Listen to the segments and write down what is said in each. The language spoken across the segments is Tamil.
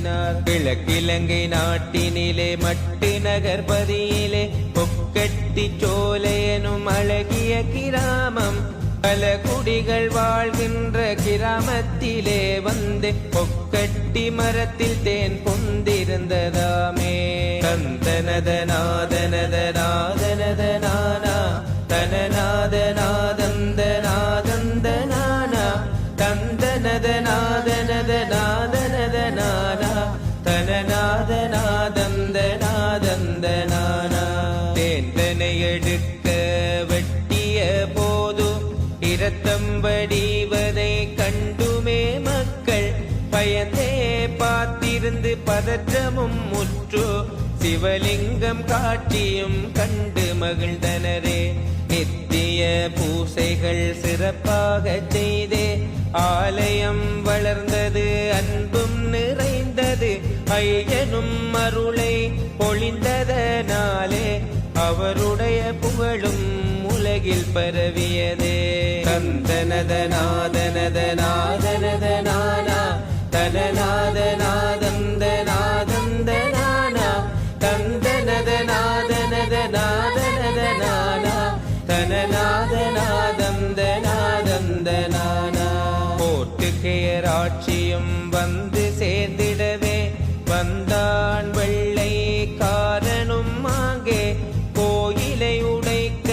பேசினார் கிழக்கிழங்கை நாட்டினிலே மட்டு நகர்பதியிலே பொக்கட்டி சோலை எனும் அழகிய கிராமம். பல குடிகள் வாழ்கின்ற கிராமத்திலே வந்து பொக்கட்டி மரத்தில் தேன் பொந்திருந்ததாமே. தந்தனத நாதனத நாதனத நானா தன இருந்து பதற்றமும் முற்று சிவலிங்கம் காட்டியும் கண்டு மகிழ்ந்தனரே. நித்திய பூசைகள் சிறப்பாக செய்தே ஆலயம் வளர்ந்தது அன்பும் நிறைந்தது ஐயனும் அருளை பொழிந்ததனாலே அவருடைய புகழும் உலகில் பரவியதே. தந்தனத தனநாதனா நாதந்த நானா நாதனத நாதனத நானா தனநாத நாதந்த நாதந்த நானா போர்த்துகையராட்சியும் வந்து சேர்ந்திடவே வந்தான் வெள்ளை காரனும் அங்கே கோயிலை உடைக்க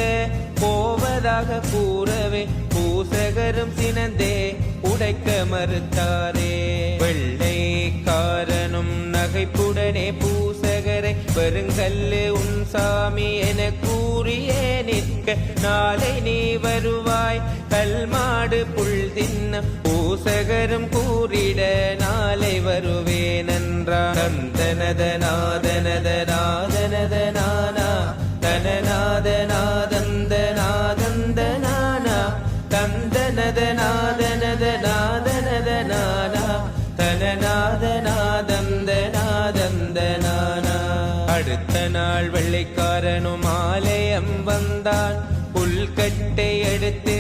போவதாக கூறவே பூசகரும் சினந்தே உடைக்க மறுத்தாரே. வெள்ளை பூசகரை உன் சாமி என கூறியே நிற்க. நாளை நீ வருவாய் கல்மாடு புல் தின்ன. பூசகரும் கூறிட நாளை வருவேன் என்றார் தந்தனத நாதனத நாதனத நானா தனநாத நாதந்த நாதந்த நானா தந்தனத நாதனத நாதனத நானா தனநாத நாத அடுத்த நாள் வெள்ளைக்காரனும் ஆலயம் வந்தான். புல்கட்டை எடுத்து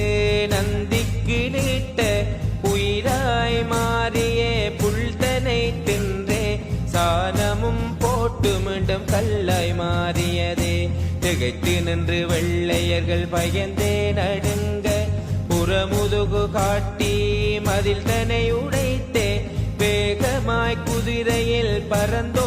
நந்திக்கு நீட்ட உயிராய் மாறியே புல்தனை தின்றே. சாணமும் போட்டு மீண்டும் கல்லாய் மாறியதே. திகைத்து நின்று வெள்ளையர்கள் பயந்தே நடுங்க. புறமுதுகு காட்டி மதில் தனை உடைத்தே. வேகமாய் குதிரையில் பறந்தோ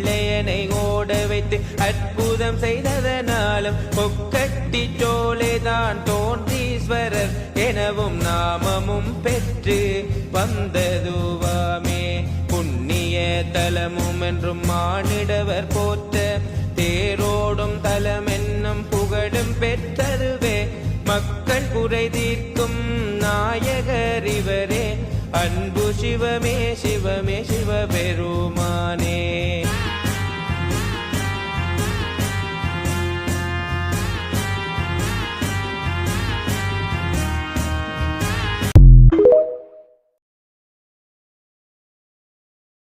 அற்புதம் செய்ததனாலும் பொக்கட்டி சோலை தோன்றீஸ்வரர் எனவும் நாமமும் பெற்று வந்ததுவாமே. புண்ணிய தலமும் என்றும் மானிடவர் போற்ற தேரோடும் தலம் என்னும் புகழும் பெற்றதுவே. மக்கள் குறை தீர்க்கும் நாயகர் இவரே. அன்பு சிவமே சிவமே சிவ